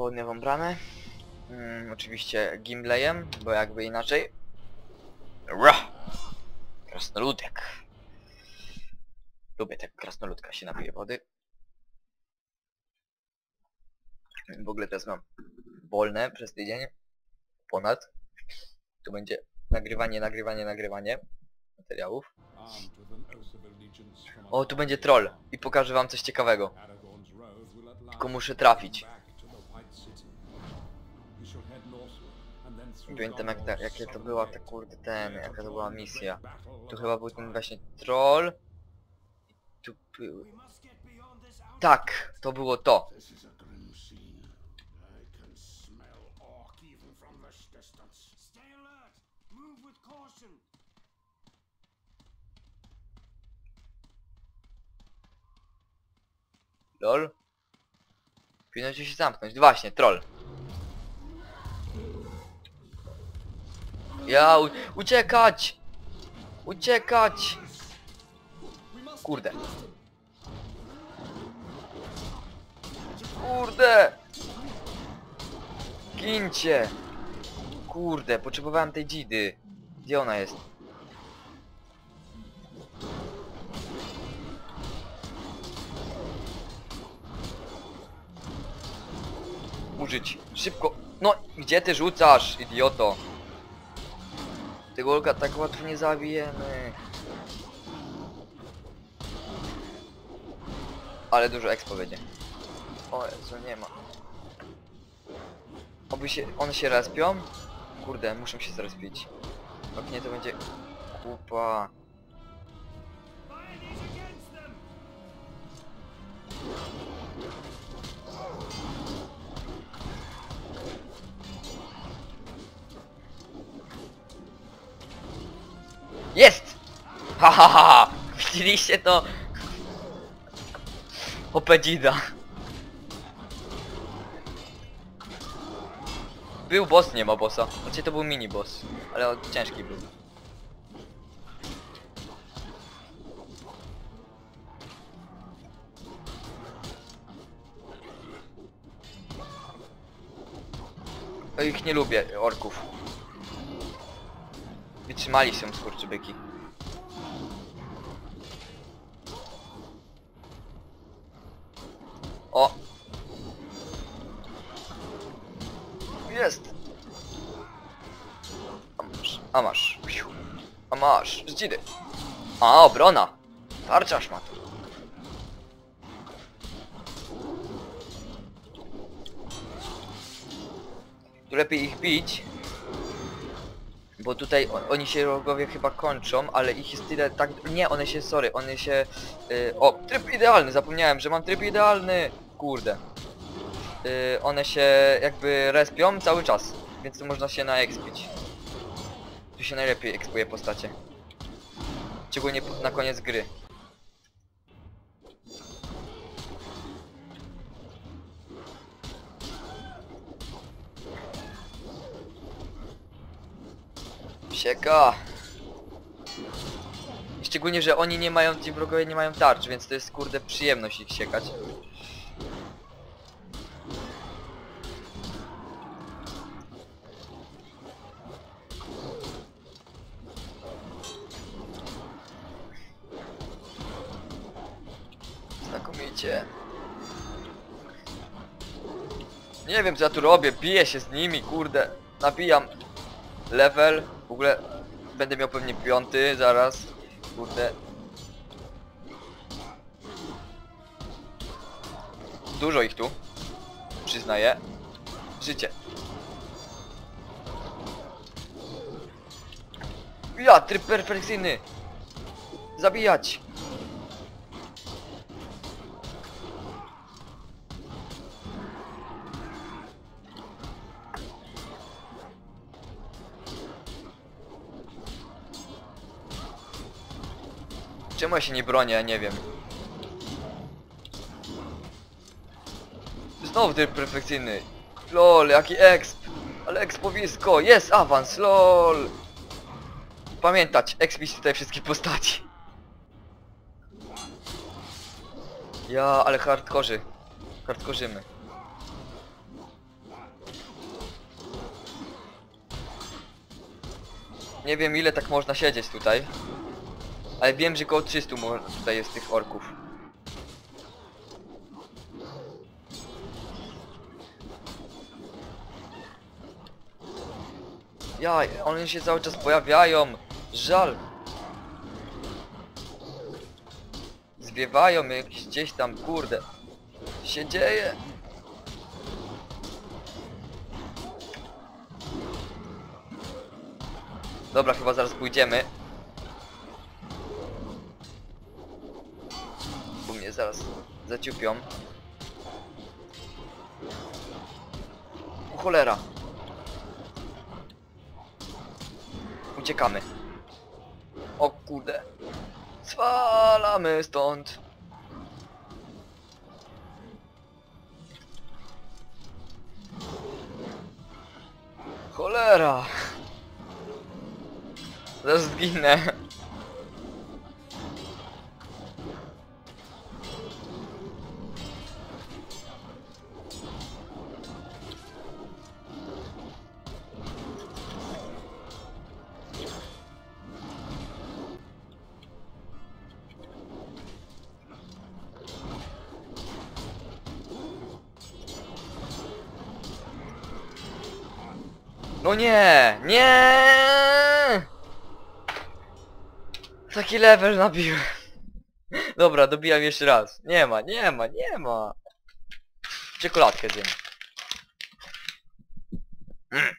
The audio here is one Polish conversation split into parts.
południową bramę. Mm, oczywiście Gimleyem, bo jakby inaczej. Ra! Krasnoludek. Lubię tak krasnoludka się napije wody. W ogóle teraz mam wolne przez tydzień. Ponad. Tu będzie nagrywanie, nagrywanie, nagrywanie materiałów. O, tu będzie troll i pokażę wam coś ciekawego. Tylko muszę trafić. Pamiętam jak ta, jakie to była ta kurde ten, jaka to była misja. Tu chyba był ten właśnie troll. I tu był... Tak, to było to. Lol. Powinno się zamknąć. Właśnie, troll. Ja, uciekać! Uciekać! Kurde. Kurde! Gincie! Kurde, potrzebowałem tej dzidy. Gdzie ona jest? Użyć. Szybko. No, gdzie ty rzucasz, idioto? Tego Olga tak łatwo nie zabijemy. Ale dużo expo będzie. O Jezu, nie ma. Oby się... one się respią? Kurde, muszę się zrespić. Jak nie, to będzie... Kupa. Ha ha ha! Widzieliście to? Opedzida. Był boss, nie ma bossa. Znaczy to był mini boss, ale ciężki był. Ich nie lubię, orków. Wytrzymali się skurczybyki. Zdzidy. A, obrona! Tarczasz ma tu. Lepiej ich bić, bo tutaj oni się rogowie chyba kończą, ale ich jest tyle tak... Nie, one się, sorry, one się... y, o, tryb idealny, zapomniałem, że mam tryb idealny! Kurde. Y, one się jakby respią cały czas, więc tu można się naekspić. Tu się najlepiej ekspuje postacie. Szczególnie na koniec gry. Sieka! Szczególnie, że oni nie mają, ci wrogowie nie mają tarcz, więc to jest kurde przyjemność ich siekać. Nie wiem co ja tu robię, biję się z nimi, kurde. Nabijam level. W ogóle będę miał pewnie piąty zaraz. Kurde. Dużo ich tu. Przyznaję. Życie. Ja, tryb perfekcyjny. Zabijać. Czemu ja się nie bronię? Ja nie wiem. Znowu tryb perfekcyjny. LOL, jaki exp. Ale expowisko. Jest awans, LOL. Pamiętać, exp tutaj wszystkie postaci. Ja, ale hardkorzy. Hardkorzymy. Nie wiem ile tak można siedzieć tutaj. Ale wiem, że koło 300 mo- tutaj jest tych orków. Jaj, one się cały czas pojawiają. Żal. Zwiewają jakieś gdzieś tam, kurde. się dzieje? Dobra, chyba zaraz pójdziemy. Zaciupią. O cholera. Uciekamy. O kurde. Zwalamy stąd. Cholera. Zaraz zginę. No nie, nie! Taki level nabiłem. Dobra, dobijam jeszcze raz. Nie ma, nie ma, nie ma. Czekoladkę zjem. Mm.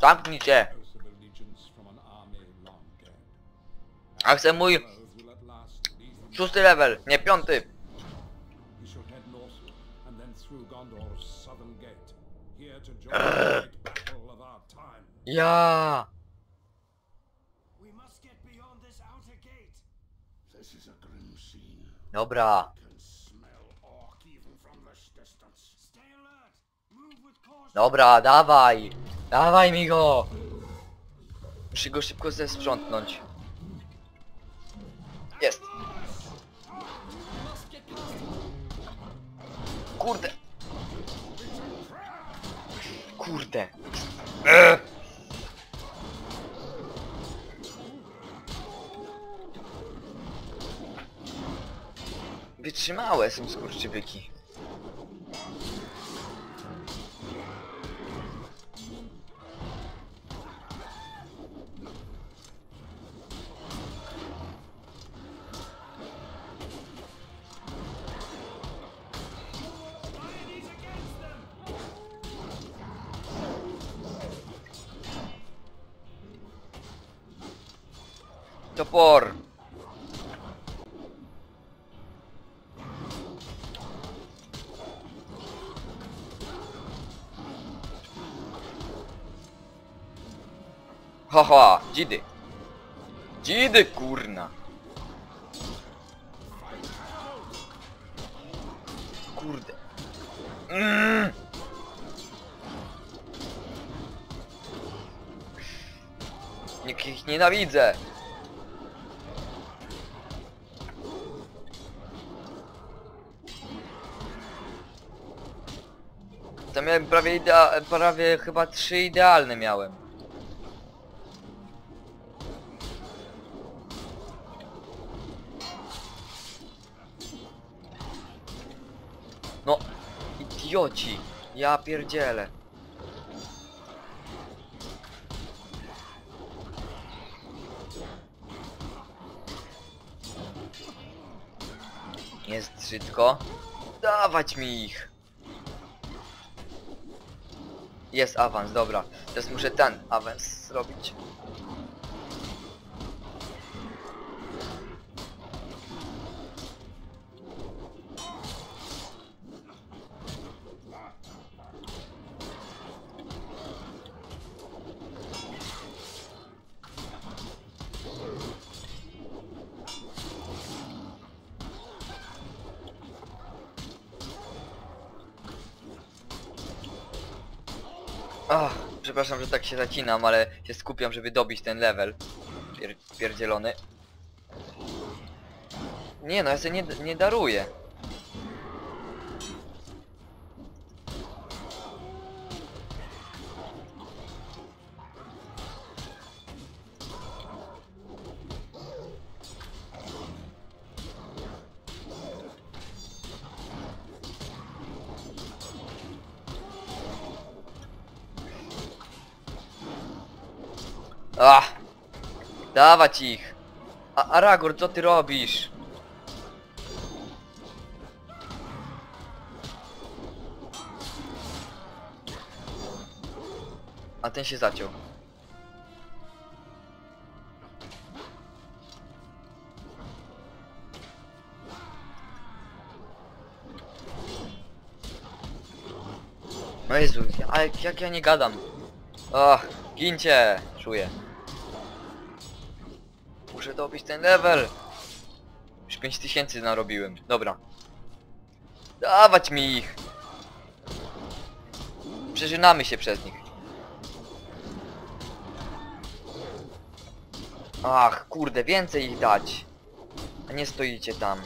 Zamknij. A chcę mój szósty level, nie piąty. Scene. Dobra. Dobra, dawaj. Dawaj mi go. Muszę go szybko zesprzątnąć. Jest. Kurde. Kurde. Eee. Wytrzymałe są skurczybyki. Haha, dzidy. Dzidy, kurna. Kurde. Mm. Jak nienawidzę. To miałem prawie idea prawie chyba trzy idealne miałem. No, idioci. Ja pierdzielę. Jest brzydko. Dawać mi ich. Jest awans, dobra. Teraz muszę ten awans zrobić. Ach, przepraszam, że tak się zacinam, ale się skupiam, żeby dobić ten level. Pier pierdzielony. Nie no, ja sobie nie, nie daruję. Ach! Dawać ich! A Aragorn, co ty robisz? A ten się zaciął. No Jezu, jak, jak ja nie gadam? Ach, gincie! Czuję. Muszę dobić ten level! Już 5000 narobiłem. Dobra. Dawać mi ich! Przeżynamy się przez nich. Ach, kurde, więcej ich dać. A nie stoicie tam.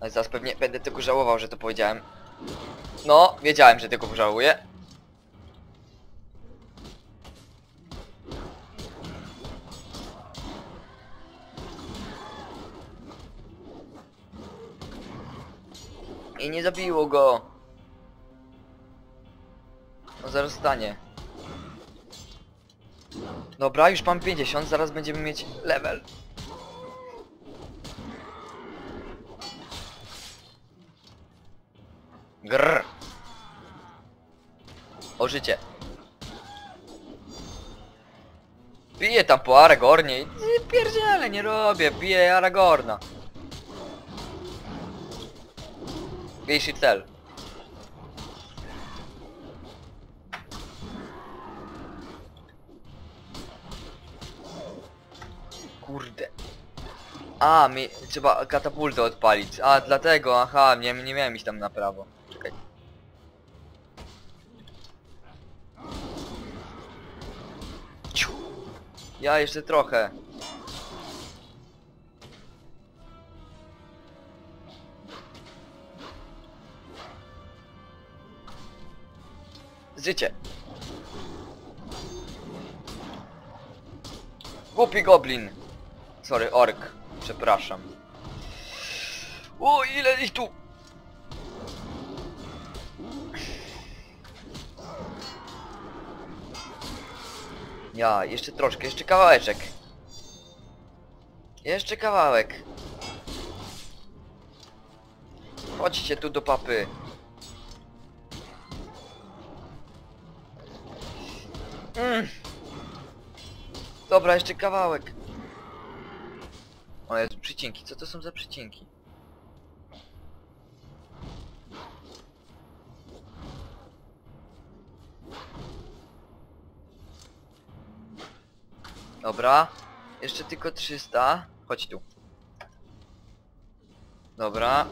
Ale zaraz pewnie będę tego żałował, że to powiedziałem. No, wiedziałem, że tego pożałuję. I nie zabiło go. No zaraz stanie. Dobra, już mam 50, zaraz będziemy mieć level. Grr. O życie. Biję tam po Aragornie i pierdziele, nie robię, biję Aragorna. Większy cel. Kurde. A, mi trzeba katapultę odpalić. A, dlatego, aha, nie, nie miałem iść tam na prawo. Czekaj. Ciu. Ja jeszcze trochę. Życie. Głupi goblin. Sorry, ork. Przepraszam. O, ile ich tu! Ja, jeszcze troszkę, jeszcze kawałeczek. Jeszcze kawałek. Chodźcie tu do papy. Dobra, jeszcze kawałek. O Jezu, przycinki. Co to są za przycinki? Dobra. Jeszcze tylko 300. Chodź tu. Dobra.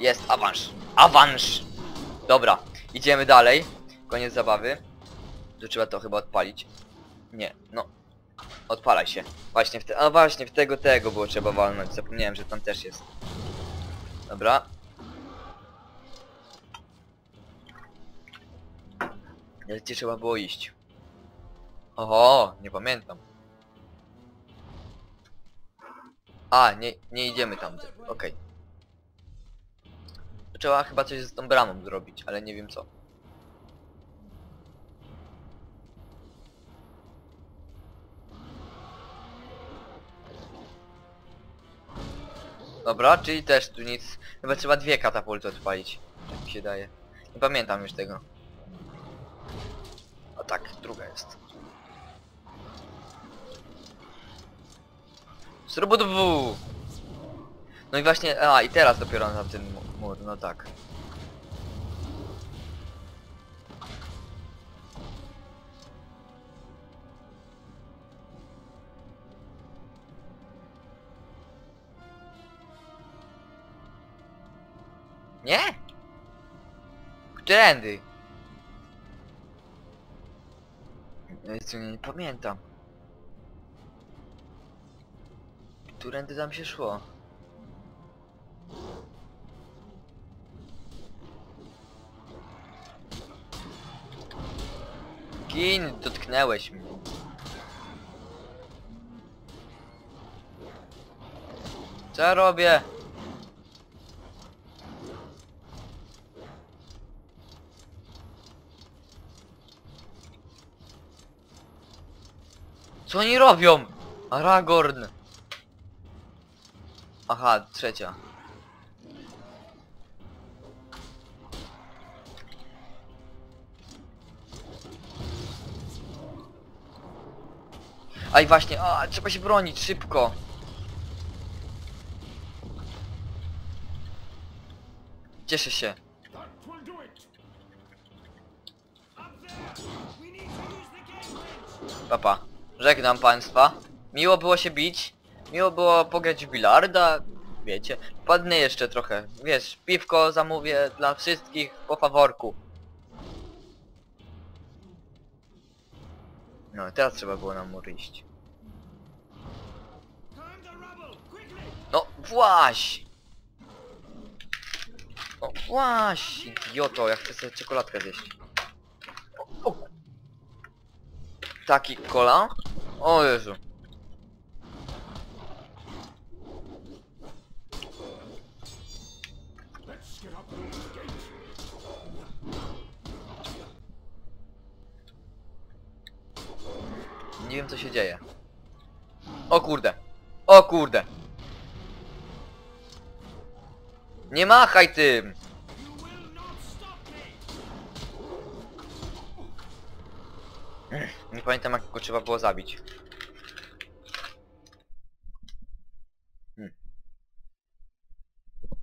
Jest awans. Awans! Dobra, idziemy dalej. Koniec zabawy. Tu trzeba to chyba odpalić. Nie, no. Odpalaj się. Właśnie w te... A właśnie, w tego, tego było trzeba walnąć. Zapomniałem, że tam też jest. Dobra. Gdzie trzeba było iść? Oho, nie pamiętam. A, nie, nie idziemy tam. Okej. To Trzeba chyba coś z tą bramą zrobić, ale nie wiem co. Dobra, czyli też tu nic. Chyba trzeba dwie katapulty odpalić. Tak mi się daje. Nie pamiętam już tego. A tak, druga jest. Srubudwu! No i właśnie, a i teraz dopiero na mu- mur, no tak. Nie? Którędy? Nie pamiętam. Którędy tam się szło? Chin, dotknęłeś mnie. Co ja robię? Co oni robią? Aragorn! Aha, trzecia. Aj właśnie, a trzeba się bronić szybko. Cieszę się. Papa. Żegnam państwa. Miło było się bić. Miło było pograć w bilarda. Wiecie. Padnę jeszcze trochę. Wiesz, piwko zamówię dla wszystkich po faworku. No, teraz trzeba było na mur iść. No, właś! No, właś, idioto, ja chcę sobie czekoladkę zjeść. O, o. Taki kola? O Jezu. Wiem co się dzieje. O kurde. O kurde. Nie machaj tym! Nie pamiętam jak go trzeba było zabić. Hmm.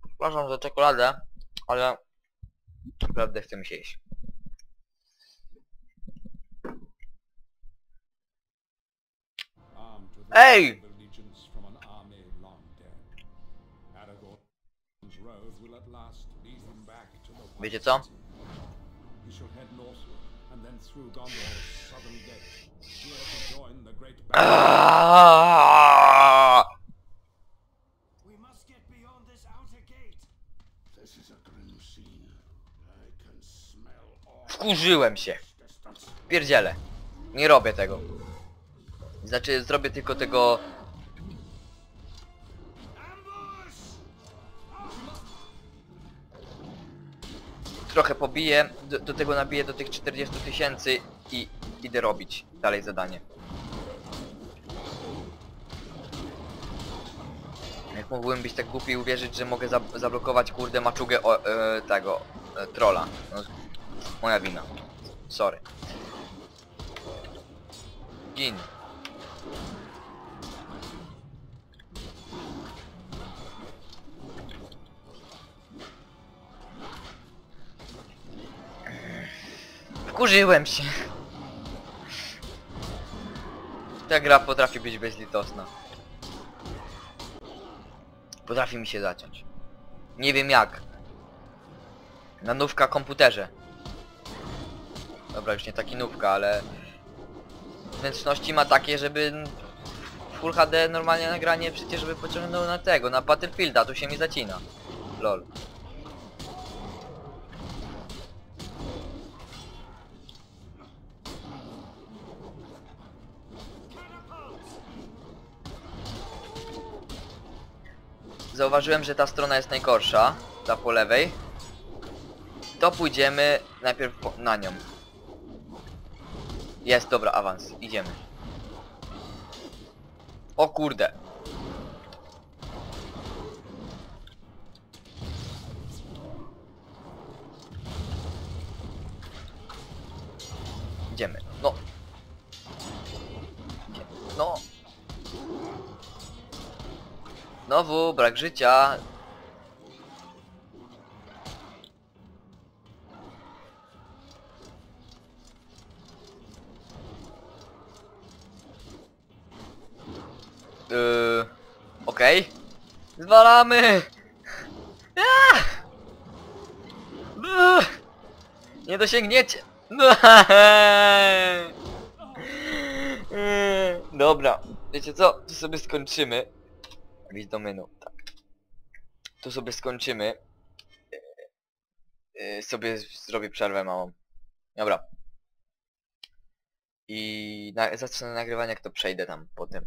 Przepraszam za czekoladę, ale naprawdę chcę mi się jeść. Aaaa! Can smell all Wkurzyłem się. distance. Pierdzielę. Nie robię tego. Znaczy zrobię tylko tego... Trochę pobiję, do, do tego nabiję do tych 40 tysięcy i idę robić dalej zadanie. Jak mógłbym być tak głupi i uwierzyć, że mogę zab zablokować kurde maczugę o, e, tego e, trolla. No, moja wina. Sorry. Gin. Wkurzyłem się. Ta gra potrafi być bezlitosna. Potrafi mi się zaciąć. Nie wiem jak. Na nówka komputerze. Dobra, już nie taki nówka, ale... Wnętrzności ma takie, żeby... Full HD normalnie nagranie przecież żeby pociągnął na tego, na Battlefielda, tu się mi zacina. Lol. Zauważyłem, że ta strona jest najgorsza, ta po lewej. To pójdziemy najpierw po, na nią. Jest, dobra, awans, idziemy. O kurde. Idziemy, no. Idziemy, No. Znowu brak życia. Yy, Okej. Zwalamy! Aaa! Buh! Nie dosięgniecie! Dobra, wiecie co? Tu sobie skończymy. Widz do menu, tak. Tu sobie skończymy. Yy, sobie z- zrobię przerwę małą. Dobra. I na, zacznę nagrywanie jak to przejdę tam potem.